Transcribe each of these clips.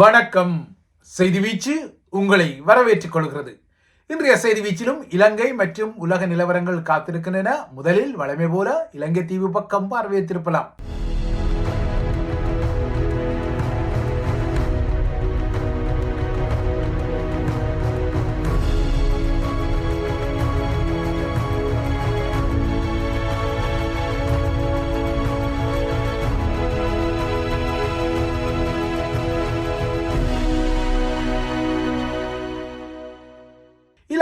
வணக்கம். செய்தி வீச்சு உங்களை வரவேற்றுக் கொள்கிறது. இன்றைய செய்தி வீச்சிலும் இலங்கை மற்றும் உலக நிலவரங்கள் காத்திருக்கின்றன. முதலில் வளமை போல இலங்கை தீவு பக்கம் பார்வையிட்டிருப்பலாம்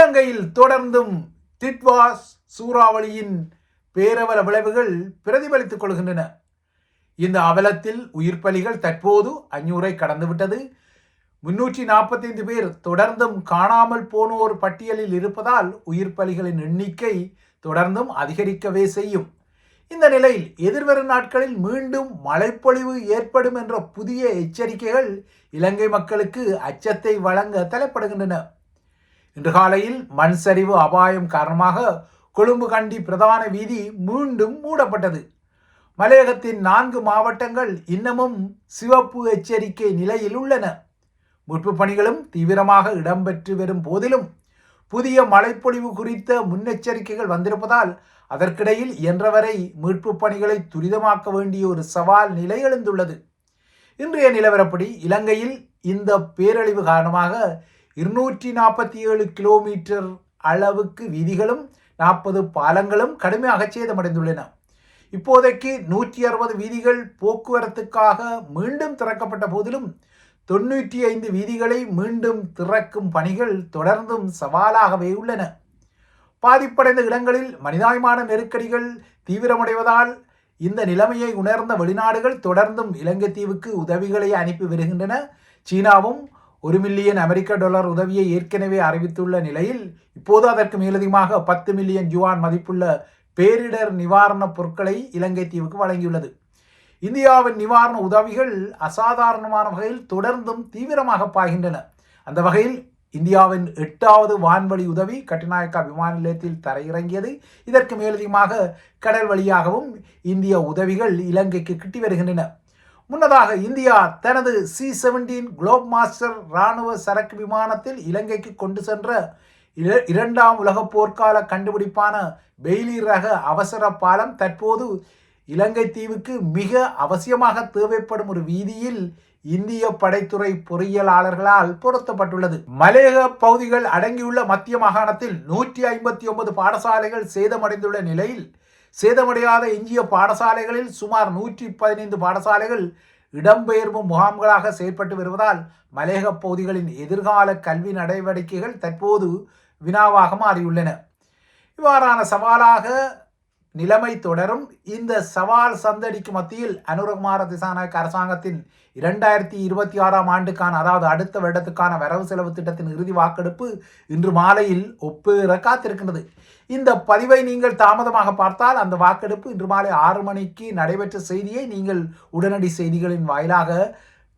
இலங்கையில் தொடர்ந்தும் திட்வாஸ் சூறாவளியின் பேரவல விளைவுகள் பிரதிபலித்துக் கொள்கின்றன. இந்த அவலத்தில் உயிர் பலிகள் தற்போது அஞ்சூரை கடந்துவிட்டது. முன்னூற்றி நாற்பத்தைந்து பேர் தொடர்ந்தும் காணாமல் போனோர் பட்டியலில் இருப்பதால் உயிர் பலிகளின் எண்ணிக்கை தொடர்ந்தும் அதிகரிக்கவே செய்யும். இந்த நிலையில் எதிர்வரும் நாட்களில் மீண்டும் மழைப்பொழிவு ஏற்படும் என்ற புதிய எச்சரிக்கைகள் இலங்கை மக்களுக்கு அச்சத்தை வழங்க தலைப்படுகின்றன இன்று காலையில் மண் சரிவு அபாயம் காரணமாக கொழும்பு கண்டி பிரதான வீதி மீண்டும் மூடப்பட்டது. மலையகத்தின் நான்கு மாவட்டங்கள் இன்னமும் சிவப்பு எச்சரிக்கை நிலையில் உள்ளன. மீட்பு பணிகளும் தீவிரமாக இடம்பெற்று வரும் போதிலும் புதிய மழைப்பொழிவு குறித்த முன்னெச்சரிக்கைகள் வந்திருப்பதால் அதற்கிடையில் இயன்றவரை மீட்பு பணிகளை துரிதமாக்க வேண்டிய ஒரு சவால் நிலை எழுந்துள்ளது. இன்றைய நிலவரப்படி இலங்கையில் இந்த பேரழிவு காரணமாக இருநூற்றி நாற்பத்தி ஏழு கிலோமீட்டர் அளவுக்கு வீதிகளும் நாற்பது பாலங்களும் கடுமையாக சேதமடைந்துள்ளன. இப்போதைக்கு நூற்றி அறுபது வீதிகள் போக்குவரத்துக்காக மீண்டும் திறக்கப்பட்ட போதிலும் தொண்ணூற்றி ஐந்து வீதிகளை மீண்டும் திறக்கும் பணிகள் தொடர்ந்தும் சவாலாகவே உள்ளன. பாதிப்படைந்த இடங்களில் மனிதாயமான நெருக்கடிகள் தீவிரமடைவதால் இந்த நிலைமையை உணர்ந்த வெளிநாடுகள் தொடர்ந்தும் இலங்கை தீவுக்கு உதவிகளை அனுப்பி வருகின்றன. சீனாவும் ஒரு மில்லியன் அமெரிக்க டாலர் உதவியை ஏற்கனவே அறிவித்துள்ள நிலையில் இப்போது அதற்கு மேலதிகமாக பத்து மில்லியன் ஜுவான் மதிப்புள்ள பேரிடர் நிவாரணப் பொருட்களை இலங்கை தீவுக்கு வழங்கியுள்ளது. இந்தியாவின் நிவாரண உதவிகள் அசாதாரணமான வகையில் தொடர்ந்தும் தீவிரமாக பாய்கின்றன. அந்த வகையில் இந்தியாவின் எட்டாவது வான்வழி உதவி கட்டுநாயக்கா விமான நிலையத்தில் தரையிறங்கியது. இதற்கு மேலதிகமாக கடல் வழியாகவும் இந்திய உதவிகள் இலங்கைக்கு கிட்டி வருகின்றன. முன்னதாக இந்தியா தனது சி செவன்டீன் குளோப் மாஸ்டர் இராணுவ சரக்கு விமானத்தில் இலங்கைக்கு கொண்டு சென்ற இர- இரண்டாம் உலகப் போர்க்கால கண்டுபிடிப்பான பெய்லி ரக அவசர பாலம் தற்போது இலங்கை தீவுக்கு மிக அவசியமாக தேவைப்படும் ஒரு வீதியில் இந்திய படைத்துறை பொறியியலாளர்களால் பொருத்தப்பட்டுள்ளது. மலையக பகுதிகள் அடங்கியுள்ள மத்திய மாகாணத்தில் நூற்றி ஐம்பத்தி ஒன்பது பாடசாலைகள் சேதமடைந்துள்ள நிலையில் சேதமடையாத எஞ்சிய பாடசாலைகளில் சுமார் நூற்றி பதினைந்து பாடசாலைகள் இடம்பெயர்வு முகாம்களாக செயற்பட்டு வருவதால் மலையக பகுதிகளின் எதிர்கால கல்வி நடவடிக்கைகள் தற்போது வினாவாக மாறியுள்ளன. இவ்வாறான சவாலாக நிலைமை தொடரும். இந்த சவால் சந்தடிக்கு மத்தியில் அனுரகுமார திசாநாயக் அரசாங்கத்தின் இரண்டாயிரத்தி இருபத்தி ஆறாம் ஆண்டுக்கான அதாவது அடுத்த வருடத்துக்கான வரவு செலவு திட்டத்தின் இறுதி வாக்கெடுப்பு இன்று மாலையில் ஒப்பேற காத்திருக்கின்றது. இந்த பதிவை நீங்கள் தாமதமாக பார்த்தால் அந்த வாக்கெடுப்பு இன்று மாலை ஆறு மணிக்கு நடைபெற்ற செய்தியை நீங்கள் உடனடி செய்திகளின் வாயிலாக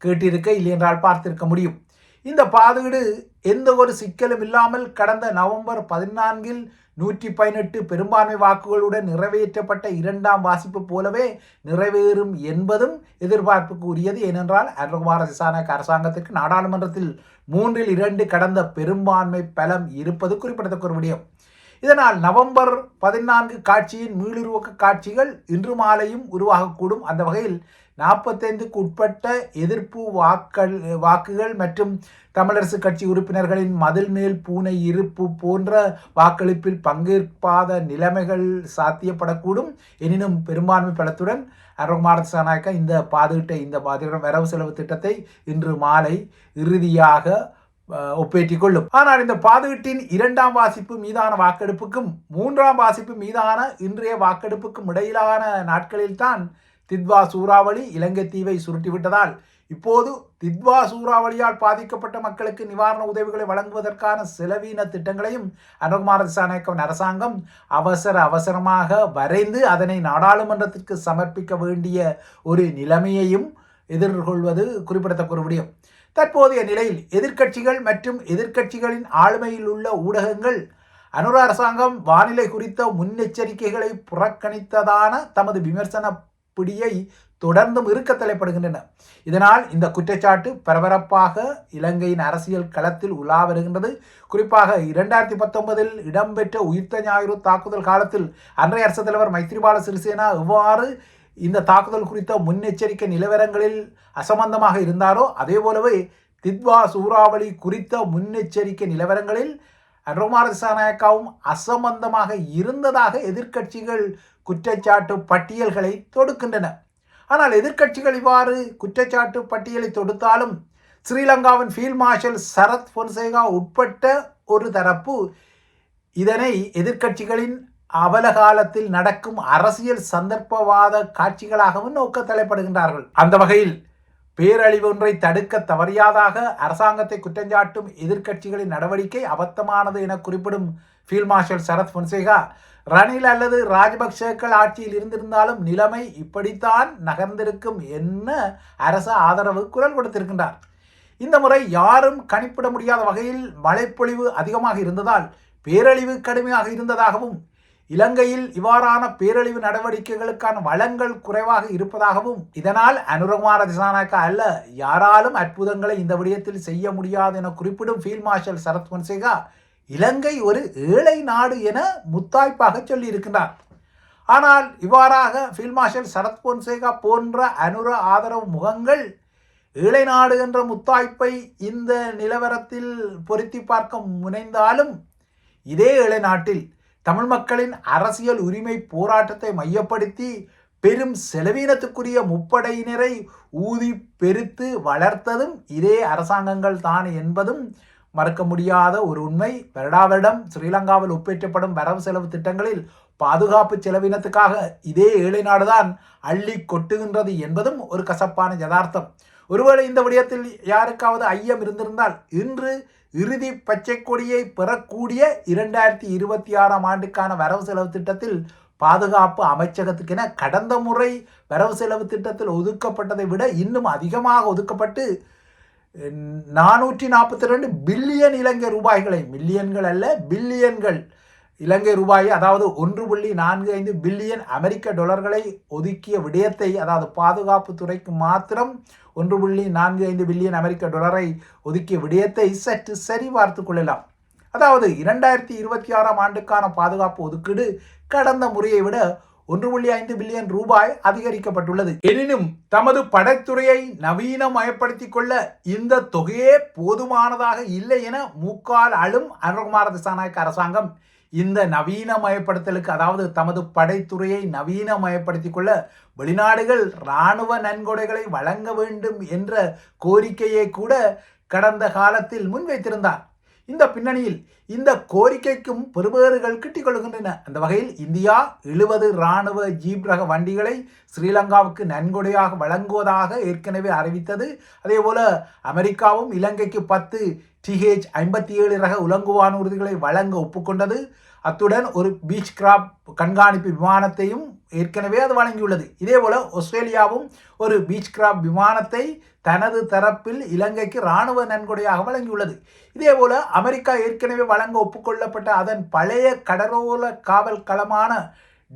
கேட்டிருக்க இல்லையென்றால் பார்த்திருக்க முடியும். இந்த பாதுகீடு எந்த ஒரு சிக்கலும் இல்லாமல் கடந்த நவம்பர் பதினான்கில் நூற்றி பதினெட்டு பெரும்பான்மை வாக்குகளுடன் நிறைவேற்றப்பட்ட இரண்டாம் வாசிப்பு போலவே நிறைவேறும் என்பதும் எதிர்பார்ப்புக்கு உரியது ஏனென்றால் அருகுமார சிசானக் அரசாங்கத்திற்கு நாடாளுமன்றத்தில் மூன்றில் இரண்டு கடந்த பெரும்பான்மை பலம் இருப்பது குறிப்பிடத்தக்க ஒரு விடயம். இதனால் நவம்பர் பதினான்கு காட்சியின் மீளுருவக்க காட்சிகள் இன்று மாலையும் உருவாகக்கூடும். அந்த வகையில் நாற்பத்தைந்துக்கு உட்பட்ட எதிர்ப்பு வாக்கள் வாக்குகள் மற்றும் தமிழரசு கட்சி உறுப்பினர்களின் மதில் மேல் பூனை இருப்பு போன்ற வாக்களிப்பில் பங்கேற்பாத நிலைமைகள் சாத்தியப்படக்கூடும். எனினும் பெரும்பான்மை பலத்துடன் அருண்குமார் திசாநாயக்கா இந்த பாதுகிட்ட இந்த பாதுகிற வரவு செலவு திட்டத்தை இன்று மாலை இறுதியாக ஒப்பேற்றிக் கொள்ளும். ஆனால் இந்த பாதுகிட்டின் இரண்டாம் வாசிப்பு மீதான வாக்கெடுப்புக்கும் மூன்றாம் வாசிப்பு மீதான இன்றைய வாக்கெடுப்புக்கும் இடையிலான நாட்களில்தான் தித்வா சூறாவளி இலங்கை தீவை சுருட்டிவிட்டதால் இப்போது தித்வா சூறாவளியால் பாதிக்கப்பட்ட மக்களுக்கு நிவாரண உதவிகளை வழங்குவதற்கான செலவீன திட்டங்களையும் அனுகுமார திசாநாயக்கவின் அரசாங்கம் அவசர அவசரமாக வரைந்து அதனை நாடாளுமன்றத்திற்கு சமர்ப்பிக்க வேண்டிய ஒரு நிலைமையையும் எதிர்கொள்வது குறிப்பிடத்தக்க ஒரு விடயம் தற்போதைய நிலையில் எதிர்க்கட்சிகள் மற்றும் எதிர்க்கட்சிகளின் ஆளுமையில் உள்ள ஊடகங்கள் அனுர அரசாங்கம் வானிலை குறித்த முன்னெச்சரிக்கைகளை புறக்கணித்ததான தமது விமர்சன பிடியை தொடர்ந்தும் இருக்க தலைப்படுகின்றன. இதனால் இந்த குற்றச்சாட்டு பரபரப்பாக இலங்கையின் அரசியல் களத்தில் உலா வருகின்றது. குறிப்பாக இரண்டாயிரத்தி பத்தொன்பதில் இடம்பெற்ற உயிர்த்த ஞாயிறு தாக்குதல் காலத்தில் அன்றைய அரசு தலைவர் மைத்ரிபால சிறிசேனா எவ்வாறு இந்த தாக்குதல் குறித்த முன்னெச்சரிக்கை நிலவரங்களில் அசம்பந்தமாக இருந்தாரோ அதே போலவே தித்வா சூறாவளி குறித்த முன்னெச்சரிக்கை நிலவரங்களில் ரோமாரசாநாயக்காவும் அசம்பந்தமாக இருந்ததாக எதிர்க்கட்சிகள் குற்றச்சாட்டு பட்டியல்களை தொடுக்கின்றன. ஆனால் எதிர்க்கட்சிகள் இவ்வாறு குற்றச்சாட்டு பட்டியலை தொடுத்தாலும் ஸ்ரீலங்காவின் ஃபீல்ட் மார்ஷல் சரத் பொன்சேகா உட்பட்ட ஒரு தரப்பு இதனை எதிர்க்கட்சிகளின் அவலகாலத்தில் நடக்கும் அரசியல் சந்தர்ப்பவாத காட்சிகளாகவும் நோக்க தலைப்படுகின்றார்கள். அந்த வகையில் பேரழிவு ஒன்றை தடுக்க தவறியாதாக அரசாங்கத்தை குற்றஞ்சாட்டும் எதிர்க்கட்சிகளின் நடவடிக்கை அபத்தமானது என குறிப்பிடும் ஃபீல்ட் மார்ஷல் சரத் பொன்சேகா ரணில் அல்லது ராஜபக்சேக்கள் ஆட்சியில் இருந்திருந்தாலும் நிலைமை இப்படித்தான் நகர்ந்திருக்கும் என்ன அரசு ஆதரவு குரல் கொடுத்திருக்கின்றார். இந்த முறை யாரும் கணிப்பிட முடியாத வகையில் மழைப்பொழிவு அதிகமாக இருந்ததால் பேரழிவு கடுமையாக இருந்ததாகவும் இலங்கையில் இவ்வாறான பேரழிவு நடவடிக்கைகளுக்கான வளங்கள் குறைவாக இருப்பதாகவும் இதனால் அனுரகுமார திசானாக்கா அல்ல யாராலும் அற்புதங்களை இந்த விடயத்தில் செய்ய முடியாது என குறிப்பிடும் ஃபீல்ட் மார்ஷல் சரத் பொன்சேகா இலங்கை ஒரு ஏழை நாடு என முத்தாய்ப்பாக சொல்லியிருக்கின்றார் ஆனால் இவ்வாறாக ஃபீல்ட் மார்ஷல் சரத் பொன்சேகா போன்ற அனுர ஆதரவு முகங்கள் ஏழை நாடு என்ற முத்தாய்ப்பை இந்த நிலவரத்தில் பொருத்தி பார்க்க முனைந்தாலும் இதே ஏழை நாட்டில் தமிழ் மக்களின் அரசியல் உரிமை போராட்டத்தை மையப்படுத்தி பெரும் செலவீனத்துக்குரிய முப்படையினரை ஊதி பெருத்து வளர்த்ததும் இதே அரசாங்கங்கள் தான் என்பதும் மறக்க முடியாத ஒரு உண்மை. வருடா வருடம் ஸ்ரீலங்காவில் ஒப்பேற்றப்படும் வரவு செலவு திட்டங்களில் பாதுகாப்பு செலவினத்துக்காக இதே ஏழை நாடுதான் அள்ளி கொட்டுகின்றது என்பதும் ஒரு கசப்பான யதார்த்தம். ஒருவேளை இந்த விடயத்தில் யாருக்காவது ஐயம் இருந்திருந்தால் இன்று இறுதி பச்சை கொடியை பெறக்கூடிய இரண்டாயிரத்தி இருபத்தி ஆறாம் ஆண்டுக்கான வரவு செலவு திட்டத்தில் பாதுகாப்பு அமைச்சகத்துக்கென கடந்த முறை வரவு செலவு திட்டத்தில் ஒதுக்கப்பட்டதை விட இன்னும் அதிகமாக ஒதுக்கப்பட்டு நானூற்றி நாற்பத்தி ரெண்டு பில்லியன் இலங்கை ரூபாய்களை மில்லியன்கள் அல்ல பில்லியன்கள் இலங்கை ரூபாய் அதாவது ஒன்று புள்ளி நான்கு ஐந்து பில்லியன் அமெரிக்க டாலர்களை ஒதுக்கிய விடயத்தை அதாவது பாதுகாப்பு துறைக்கு மாத்திரம் ஒன்று புள்ளி நான்கு ஐந்து பில்லியன் அமெரிக்க டாலரை ஒதுக்கிய விடயத்தை சற்று சரி பார்த்து கொள்ளலாம். அதாவது இரண்டாயிரத்தி இருபத்தி ஆறாம் ஆண்டுக்கான பாதுகாப்பு ஒதுக்கீடு கடந்த முறையை விட ஒன்று புள்ளி ஐந்து பில்லியன் ரூபாய் அதிகரிக்கப்பட்டுள்ளது. எனினும் தமது படைத்துறையை நவீனமயப்படுத்திக் கொள்ள இந்த தொகையே போதுமானதாக இல்லை என மூக்கால் அழும் அனுகுமார திசாநாயக்க அரசாங்கம் இந்த நவீனமயப்படுத்தலுக்கு அதாவது தமது படைத்துறையை நவீனமயப்படுத்திக் கொள்ள வெளிநாடுகள் இராணுவ நன்கொடைகளை வழங்க வேண்டும் என்ற கோரிக்கையை கூட கடந்த காலத்தில் முன்வைத்திருந்தார். இந்த பின்னணியில் இந்த கோரிக்கைக்கும் பெறுபேறுகள் கிட்டிக் கொள்கின்றன அந்த வகையில் இந்தியா எழுபது இராணுவ ஜீப் ரக வண்டிகளை ஸ்ரீலங்காவுக்கு நன்கொடையாக வழங்குவதாக ஏற்கனவே அறிவித்தது. அதேபோல அமெரிக்காவும் இலங்கைக்கு பத்து டிஹெச் ஐம்பத்தி ஏழு ரக உலங்கு உறுதிகளை வழங்க ஒப்புக்கொண்டது. அத்துடன் ஒரு பீச் கிராப் கண்காணிப்பு விமானத்தையும் ஏற்கனவே அது வழங்கியுள்ளது. இதேபோல ஆஸ்திரேலியாவும் ஒரு பீச் கிராப் விமானத்தை தனது தரப்பில் இலங்கைக்கு இராணுவ நன்கொடையாக வழங்கியுள்ளது. இதேபோல் அமெரிக்கா ஏற்கனவே வழங்க ஒப்புக்கொள்ளப்பட்ட அதன் பழைய கடலோர காவல் களமான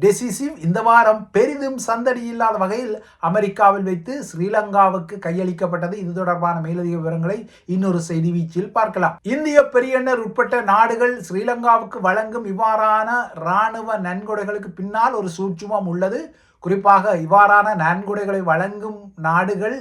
டெசிசிவ் இந்த வாரம் பெரிதும் சந்தடி இல்லாத வகையில் அமெரிக்காவில் வைத்து ஸ்ரீலங்காவுக்கு கையளிக்கப்பட்டது. இது தொடர்பான மேலதிக விவரங்களை இன்னொரு செய்தி வீச்சில் பார்க்கலாம். இந்திய பெரியண்ணர் உட்பட்ட நாடுகள் ஸ்ரீலங்காவுக்கு வழங்கும் இவ்வாறான இராணுவ நன்கொடைகளுக்கு பின்னால் ஒரு சூட்சுமம் உள்ளது. குறிப்பாக இவ்வாறான நன்கொடைகளை வழங்கும் நாடுகள்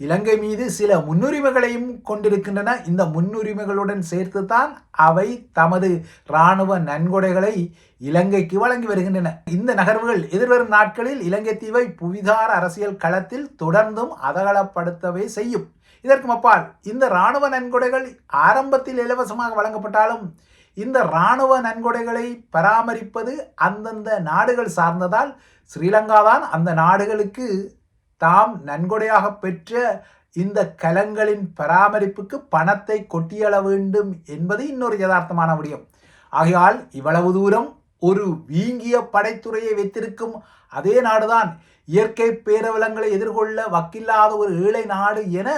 இலங்கை மீது சில முன்னுரிமைகளையும் கொண்டிருக்கின்றன. இந்த முன்னுரிமைகளுடன் சேர்த்துத்தான் அவை தமது இராணுவ நன்கொடைகளை இலங்கைக்கு வழங்கி வருகின்றன. இந்த நகர்வுகள் எதிர்வரும் நாட்களில் இலங்கை தீவை புவிதார அரசியல் களத்தில் தொடர்ந்தும் அதகலப்படுத்தவே செய்யும். இதற்கு அப்பால் இந்த இராணுவ நன்கொடைகள் ஆரம்பத்தில் இலவசமாக வழங்கப்பட்டாலும் இந்த இராணுவ நன்கொடைகளை பராமரிப்பது அந்தந்த நாடுகள் சார்ந்ததால் ஸ்ரீலங்கா தான் அந்த நாடுகளுக்கு தாம் நன்கொடையாக பெற்ற இந்த கலங்களின் பராமரிப்புக்கு பணத்தை கொட்டியள வேண்டும் என்பது இன்னொரு யதார்த்தமான விடயம் ஆகையால் இவ்வளவு தூரம் ஒரு வீங்கிய படைத்துறையை வைத்திருக்கும் அதே நாடுதான் இயற்கை பேரவலங்களை எதிர்கொள்ள வக்கில்லாத ஒரு ஏழை நாடு என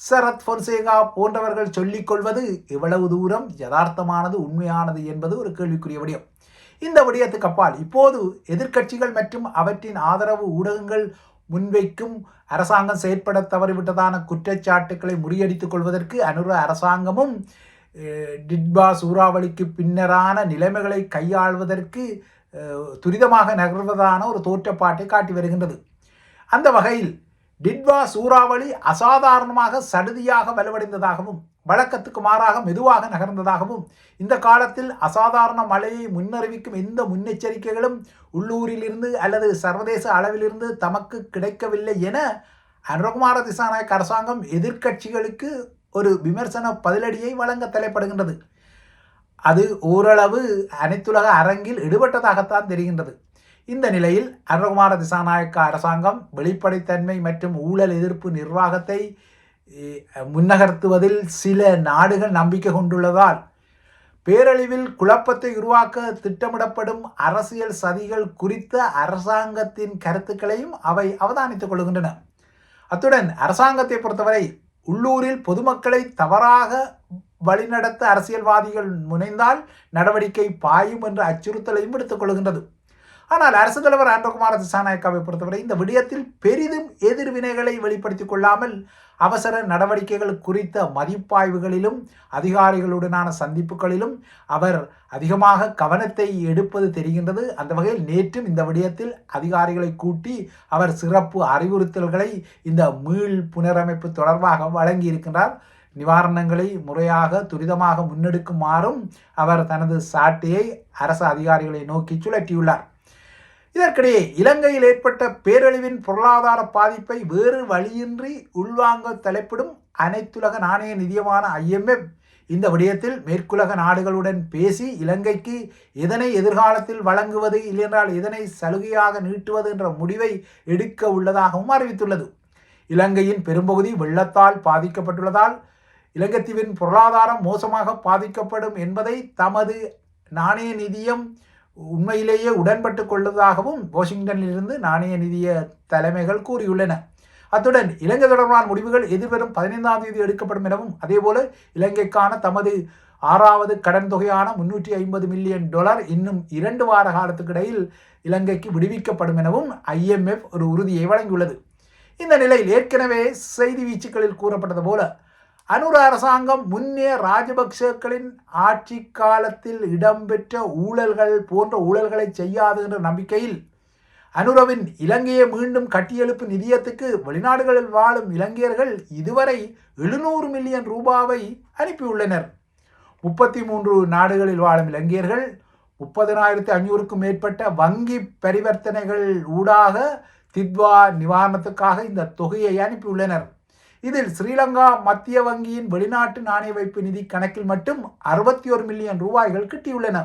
சரத் பொன்சேகா போன்றவர்கள் சொல்லிக் கொள்வது எவ்வளவு தூரம் யதார்த்தமானது உண்மையானது என்பது ஒரு கேள்விக்குரிய விடயம். இந்த விடயத்துக்கு அப்பால் இப்போது எதிர்க்கட்சிகள் மற்றும் அவற்றின் ஆதரவு ஊடகங்கள் முன்வைக்கும் அரசாங்கம் செயற்பட தவறிவிட்டதான குற்றச்சாட்டுக்களை முறியடித்துக் கொள்வதற்கு அனுர அரசாங்கமும் டிட்பா சூறாவளிக்கு பின்னரான நிலைமைகளை கையாள்வதற்கு துரிதமாக நகர்வதான ஒரு தோற்றப்பாட்டை காட்டி வருகின்றது. அந்த வகையில் டிட்வா சூறாவளி அசாதாரணமாக சடுதியாக வலுவடைந்ததாகவும் வழக்கத்துக்கு மாறாக மெதுவாக நகர்ந்ததாகவும் இந்த காலத்தில் அசாதாரண மழையை முன்னறிவிக்கும் எந்த முன்னெச்சரிக்கைகளும் உள்ளூரிலிருந்து அல்லது சர்வதேச அளவிலிருந்து தமக்கு கிடைக்கவில்லை என அனுரகுமார திசாநாயக் அரசாங்கம் எதிர்க்கட்சிகளுக்கு ஒரு விமர்சன பதிலடியை வழங்க தலைப்படுகின்றது. அது ஓரளவு அனைத்துலக அரங்கில் எடுபட்டதாகத்தான் தெரிகின்றது. இந்த நிலையில் அரகுமான திசாநாயக்க அரசாங்கம் வெளிப்படைத்தன்மை மற்றும் ஊழல் எதிர்ப்பு நிர்வாகத்தை முன்னகர்த்துவதில் சில நாடுகள் நம்பிக்கை கொண்டுள்ளதால் பேரழிவில் குழப்பத்தை உருவாக்க திட்டமிடப்படும் அரசியல் சதிகள் குறித்த அரசாங்கத்தின் கருத்துக்களையும் அவை அவதானித்துக் கொள்கின்றன. அத்துடன் அரசாங்கத்தை பொறுத்தவரை உள்ளூரில் பொதுமக்களை தவறாக வழிநடத்த அரசியல்வாதிகள் முனைந்தால் நடவடிக்கை பாயும் என்ற அச்சுறுத்தலையும் எடுத்துக்கொள்கின்றது ஆனால் அரசு தலைவர் ஆண்டகுமார திசாநாயக்காவை பொறுத்தவரை இந்த விடயத்தில் பெரிதும் எதிர்வினைகளை வெளிப்படுத்திக் கொள்ளாமல் அவசர நடவடிக்கைகள் குறித்த மதிப்பாய்வுகளிலும் அதிகாரிகளுடனான சந்திப்புகளிலும் அவர் அதிகமாக கவனத்தை எடுப்பது தெரிகின்றது. அந்த வகையில் நேற்றும் இந்த விடயத்தில் அதிகாரிகளை கூட்டி அவர் சிறப்பு அறிவுறுத்தல்களை இந்த மீள் புனரமைப்பு தொடர்பாக வழங்கியிருக்கின்றார். நிவாரணங்களை முறையாக துரிதமாக முன்னெடுக்குமாறும் அவர் தனது சாட்டையை அரசு அதிகாரிகளை நோக்கி சுழற்றியுள்ளார். இதற்கிடையே இலங்கையில் ஏற்பட்ட பேரழிவின் பொருளாதார பாதிப்பை வேறு வழியின்றி உள்வாங்க தலைப்பிடும் அனைத்துலக நாணய நிதியமான ஐஎம்எஃப் இந்த விடயத்தில் மேற்குலக நாடுகளுடன் பேசி இலங்கைக்கு எதனை எதிர்காலத்தில் வழங்குவது இல்லையென்றால் எதனை சலுகையாக நீட்டுவது என்ற முடிவை எடுக்க உள்ளதாகவும் அறிவித்துள்ளது. இலங்கையின் பெரும்பகுதி வெள்ளத்தால் பாதிக்கப்பட்டுள்ளதால் இலங்கைத்தீவின் பொருளாதாரம் மோசமாக பாதிக்கப்படும் என்பதை தமது நாணய நிதியம் உண்மையிலேயே உடன்பட்டு கொள்வதாகவும் வாஷிங்டனிலிருந்து நாணய நிதிய தலைமைகள் கூறியுள்ளன. அத்துடன் இலங்கை தொடர்பான முடிவுகள் எதிர்வரும் பதினைந்தாம் தேதி எடுக்கப்படும் எனவும் அதேபோல இலங்கைக்கான தமது ஆறாவது கடன் தொகையான முன்னூற்றி ஐம்பது மில்லியன் டாலர் இன்னும் இரண்டு வார காலத்துக்கு இடையில் இலங்கைக்கு விடுவிக்கப்படும் எனவும் ஐஎம்எஃப் ஒரு உறுதியை வழங்கியுள்ளது. இந்த நிலையில் ஏற்கனவே செய்தி வீச்சுக்களில் கூறப்பட்டது போல அனுர அரசாங்கம் முன்னே ராஜபக்சேக்களின் ஆட்சி காலத்தில் இடம்பெற்ற ஊழல்கள் போன்ற ஊழல்களை செய்யாது என்ற நம்பிக்கையில் அனுரவின் இலங்கையை மீண்டும் கட்டியெழுப்பு நிதியத்துக்கு வெளிநாடுகளில் வாழும் இலங்கையர்கள் இதுவரை எழுநூறு மில்லியன் ரூபாவை அனுப்பியுள்ளனர். முப்பத்தி மூன்று நாடுகளில் வாழும் இலங்கையர்கள் முப்பதினாயிரத்தி ஐநூறுக்கும் மேற்பட்ட வங்கி பரிவர்த்தனைகள் ஊடாக தித்வா நிவாரணத்துக்காக இந்த தொகையை அனுப்பியுள்ளனர். இதில் ஸ்ரீலங்கா மத்திய வங்கியின் வெளிநாட்டு நாணய வைப்பு நிதி கணக்கில் மட்டும் அறுபத்தி ஒரு மில்லியன் ரூபாய்கள் கிட்டியுள்ளன.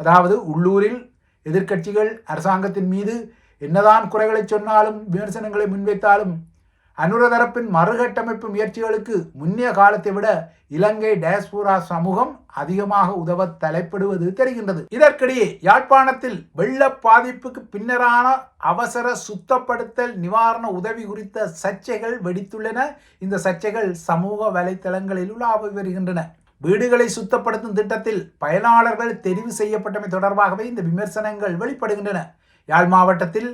அதாவது உள்ளூரில் எதிர்க்கட்சிகள் அரசாங்கத்தின் மீது என்னதான் குறைகளை சொன்னாலும் விமர்சனங்களை முன்வைத்தாலும் அனுரதரப்பின் மறுகட்டமைப்பு முயற்சிகளுக்கு முன்னைய காலத்தை விட இலங்கை டயஸ்போரா சமூகம் அதிகமாக உதவ தலைப்படுவது தெரிகின்றது. இதற்கிடையே யாழ்ப்பாணத்தில் வெள்ள பாதிப்புக்கு பின்னரான அவசர சுத்தப்படுத்தல் நிவாரண உதவி குறித்த சர்ச்சைகள் வெடித்துள்ளன. இந்த சர்ச்சைகள் சமூக வலைத்தளங்களில் உலாவி வருகின்றன. வீடுகளை சுத்தப்படுத்தும் திட்டத்தில் பயனாளர்கள் தெரிவு செய்யப்பட்டமை தொடர்பாகவே இந்த விமர்சனங்கள் வெளிப்படுகின்றன. யாழ் மாவட்டத்தில்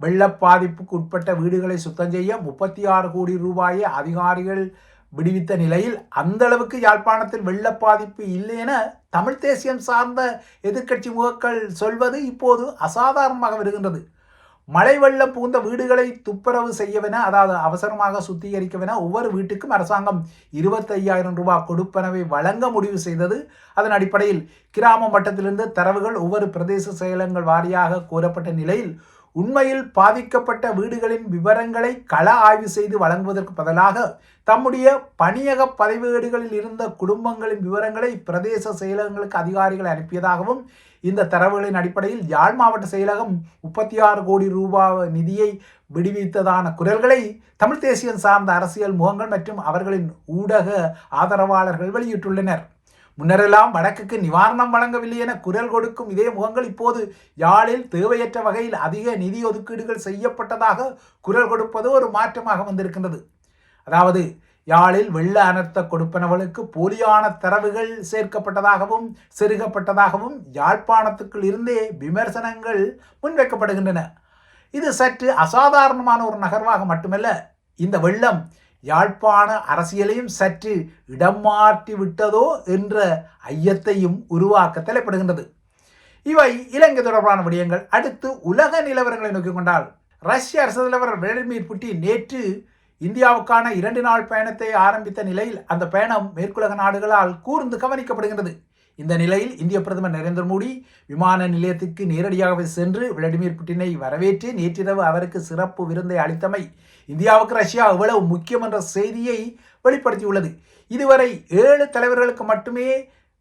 வெள்ள பாதிப்புக்கு உட்பட்ட வீடுகளை சுத்தம் செய்ய முப்பத்தி ஆறு கோடி ரூபாயை அதிகாரிகள் விடுவித்த நிலையில் அந்த அளவுக்கு யாழ்ப்பாணத்தில் வெள்ள பாதிப்பு இல்லை என தமிழ் தேசியம் சார்ந்த எதிர்க்கட்சி முகக்கள் சொல்வது இப்போது அசாதாரணமாக வருகின்றது. மழை வெள்ளம் புகுந்த வீடுகளை துப்புரவு செய்யவென அதாவது அவசரமாக சுத்திகரிக்கவென ஒவ்வொரு வீட்டுக்கும் அரசாங்கம் இருபத்தையாயிரம் ரூபாய் கொடுப்பனவை வழங்க முடிவு செய்தது. அதன் அடிப்படையில் கிராம மட்டத்திலிருந்து தரவுகள் ஒவ்வொரு பிரதேச செயலங்கள் வாரியாக கூறப்பட்ட நிலையில் உண்மையில் பாதிக்கப்பட்ட வீடுகளின் விவரங்களை கள ஆய்வு செய்து வழங்குவதற்கு பதிலாக தம்முடைய பணியக பதிவேடுகளில் இருந்த குடும்பங்களின் விவரங்களை பிரதேச செயலகங்களுக்கு அதிகாரிகள் அனுப்பியதாகவும் இந்த தரவுகளின் அடிப்படையில் யாழ் மாவட்ட செயலகம் முப்பத்தி ஆறு கோடி ரூபாய் நிதியை விடுவித்ததான குரல்களை தமிழ் தேசியம் சார்ந்த அரசியல் முகங்கள் மற்றும் அவர்களின் ஊடக ஆதரவாளர்கள் வெளியிட்டுள்ளனர். முன்னரெல்லாம் வடக்குக்கு நிவாரணம் வழங்கவில்லை என குரல் கொடுக்கும் இதே முகங்கள் இப்போது யாழில் தேவையற்ற வகையில் அதிக நிதி ஒதுக்கீடுகள் செய்யப்பட்டதாக குரல் கொடுப்பது ஒரு மாற்றமாக வந்திருக்கின்றது. அதாவது யாழில் வெள்ள அனர்த்த கொடுப்பனவர்களுக்கு போலியான தரவுகள் சேர்க்கப்பட்டதாகவும் செருகப்பட்டதாகவும் யாழ்ப்பாணத்துக்குள் இருந்தே விமர்சனங்கள் முன்வைக்கப்படுகின்றன. இது சற்று அசாதாரணமான ஒரு நகர்வாக மட்டுமல்ல இந்த வெள்ளம் யாழ்ப்பாண அரசியலையும் சற்று இடம் மாற்றி விட்டதோ என்ற ஐயத்தையும் உருவாக்க தலைப்படுகின்றது. இவை இலங்கை தொடர்பான விடயங்கள். அடுத்து உலக நிலவரங்களை நோக்கிக் கொண்டால் ரஷ்ய அரசு தலைவர் விளாடிமிர் புட்டின் நேற்று இந்தியாவுக்கான இரண்டு நாள் பயணத்தை ஆரம்பித்த நிலையில் அந்த பயணம் மேற்குலக நாடுகளால் கூர்ந்து கவனிக்கப்படுகின்றது. இந்த நிலையில் இந்திய பிரதமர் நரேந்திர மோடி விமான நிலையத்திற்கு நேரடியாகவே சென்று விளாடிமிர் புட்டினை வரவேற்று நேற்றிரவு அவருக்கு சிறப்பு விருந்தை அளித்தமை இந்தியாவுக்கு ரஷ்யா எவ்வளவு முக்கியம் என்ற செய்தியை வெளிப்படுத்தியுள்ளது. இதுவரை ஏழு தலைவர்களுக்கு மட்டுமே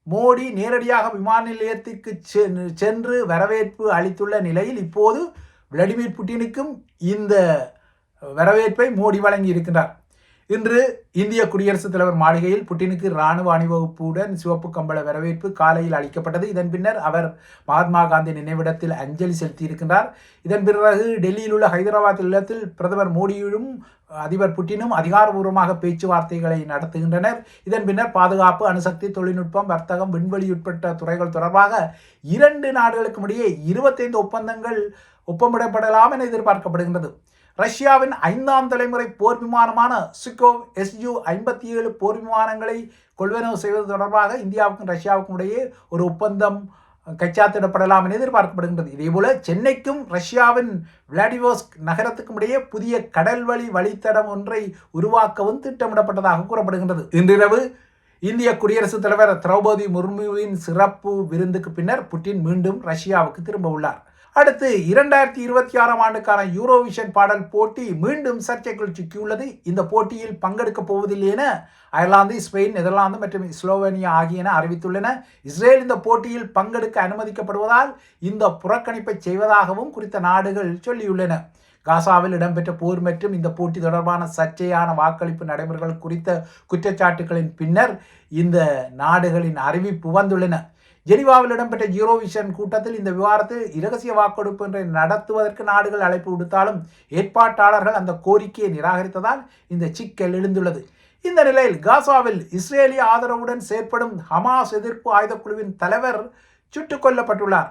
மோடி நேரடியாக விமான நிலையத்திற்கு சென்று வரவேற்பு அளித்துள்ள நிலையில் இப்போது விளாடிமிர் புட்டினுக்கும் இந்த வரவேற்பை மோடி வழங்கி இருக்கின்றார் இன்று இந்திய குடியரசுத் தலைவர் மாளிகையில் புட்டினுக்கு இராணுவ அணிவகுப்புடன் சிவப்பு கம்பள வரவேற்பு காலையில் அளிக்கப்பட்டது. இதன் பின்னர் அவர் மகாத்மா காந்தி நினைவிடத்தில் அஞ்சலி செலுத்தியிருக்கின்றார். இதன் பிறகு டெல்லியில் உள்ள ஹைதராபாத் இல்லத்தில் பிரதமர் மோடியும் அதிபர் புட்டினும் அதிகாரபூர்வமாக பேச்சுவார்த்தைகளை நடத்துகின்றனர். இதன் பின்னர் பாதுகாப்பு அணுசக்தி தொழில்நுட்பம் வர்த்தகம் விண்வெளி உட்பட்ட துறைகள் தொடர்பாக இரண்டு நாடுகளுக்கும் இடையே இருபத்தைந்து ஒப்பந்தங்கள் ஒப்பமிடப்படலாம் என எதிர்பார்க்கப்படுகின்றது. ரஷ்யாவின் ஐந்தாம் தலைமுறை போர் விமானமான சுக்கோவ் எஸ்யூ ஐம்பத்தி ஏழு போர் விமானங்களை கொள்வனவு செய்வது தொடர்பாக இந்தியாவுக்கும் ரஷ்யாவுக்கும் இடையே ஒரு ஒப்பந்தம் கச்சாத்திடப்படலாம் என எதிர்பார்க்கப்படுகின்றது. இதேபோல சென்னைக்கும் ரஷ்யாவின் விளாடிவோஸ்க் நகரத்துக்கும் இடையே புதிய கடல் வழி வழித்தடம் ஒன்றை உருவாக்கவும் திட்டமிடப்பட்டதாக கூறப்படுகின்றது. இன்றிரவு இந்திய குடியரசுத் தலைவர் திரௌபதி முர்முவின் சிறப்பு விருந்துக்கு பின்னர் புட்டின் மீண்டும் ரஷ்யாவுக்கு திரும்ப உள்ளார். அடுத்து இரண்டாயிரத்தி இருபத்தி ஆறாம் ஆண்டுக்கான யூரோவிஷன் பாடல் போட்டி மீண்டும் சர்ச்சைக்குள் சிக்கியுள்ளது இந்த போட்டியில் பங்கெடுக்கப் போவதில்லை என அயர்லாந்து ஸ்பெயின் நெதர்லாந்து மற்றும் ஸ்லோவேனியா ஆகியன அறிவித்துள்ளன. இஸ்ரேல் இந்த போட்டியில் பங்கெடுக்க அனுமதிக்கப்படுவதால் இந்த புறக்கணிப்பை செய்வதாகவும் குறித்த நாடுகள் சொல்லியுள்ளன. காசாவில் இடம்பெற்ற போர் மற்றும் இந்த போட்டி தொடர்பான சர்ச்சையான வாக்களிப்பு நடைமுறைகள் குறித்த குற்றச்சாட்டுகளின் பின்னர் இந்த நாடுகளின் அறிவிப்பு வந்துள்ளன. ஜெனிவாவில் இடம்பெற்ற ஜீரோவிஷன் கூட்டத்தில் இந்த விவகாரத்தில் இரகசிய வாக்கெடுப்பு என்று நடத்துவதற்கு நாடுகள் அழைப்பு விடுத்தாலும் ஏற்பாட்டாளர்கள் அந்த கோரிக்கையை நிராகரித்ததால் இந்த சிக்கல் எழுந்துள்ளது. இந்த நிலையில் காசாவில் இஸ்ரேலிய ஆதரவுடன் செயற்படும் ஹமாஸ் எதிர்ப்பு ஆயுதக்குழுவின் தலைவர் சுட்டுக் கொல்லப்பட்டுள்ளார்.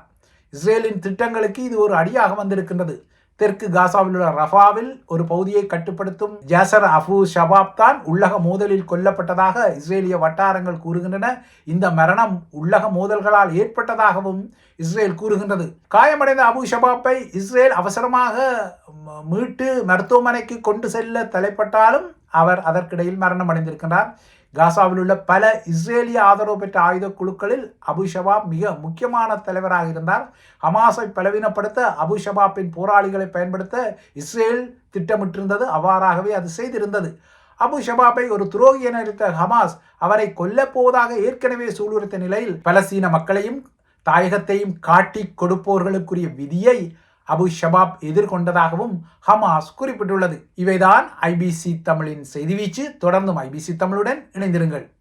இஸ்ரேலின் திட்டங்களுக்கு இது ஒரு அடியாக வந்திருக்கின்றது. தெற்கு காசாவில் உள்ள ரஃபாவில் ஒரு பகுதியை கட்டுப்படுத்தும் ஜாசர் அபு ஷபாப் தான் உள்ளக மோதலில் கொல்லப்பட்டதாக இஸ்ரேலிய வட்டாரங்கள் கூறுகின்றன. இந்த மரணம் உள்ளக மோதல்களால் ஏற்பட்டதாகவும் இஸ்ரேல் கூறுகின்றது. காயமடைந்த அபு ஷபாப்பை இஸ்ரேல் அவசரமாக மீட்டு மருத்துவமனைக்கு கொண்டு செல்ல தலைப்பட்டாலும் அவர் அதற்கிடையில் மரணம் அடைந்திருக்கின்றார் காசாவில் உள்ள பல இஸ்ரேலிய ஆதரவு பெற்ற ஆயுத குழுக்களில் அபு ஷபாப் மிக முக்கியமான தலைவராக இருந்தார். ஹமாஸை பலவீனப்படுத்த அபு ஷபாப்பின் போராளிகளை பயன்படுத்த இஸ்ரேல் திட்டமிட்டிருந்தது. அவ்வாறாகவே அது செய்திருந்தது. அபு ஷபாப்பை ஒரு துரோகி என இருக்க ஹமாஸ் அவரை கொல்லப் போவதாக ஏற்கனவே சூளுரைத்த நிலையில் பலஸ்தீன மக்களையும் தாயகத்தையும் காட்டி கொடுப்போர்களுக்குரிய விதியை அபு ஷபாப் எதிர்கொண்டதாகவும் ஹமாஸ் குறிப்பிட்டுள்ளது. இவைதான் ஐபிசி தமிழின் செய்திவீச்சு தொடர்ந்தும் ஐபிசி தமிழுடன் இணைந்திருங்கள்.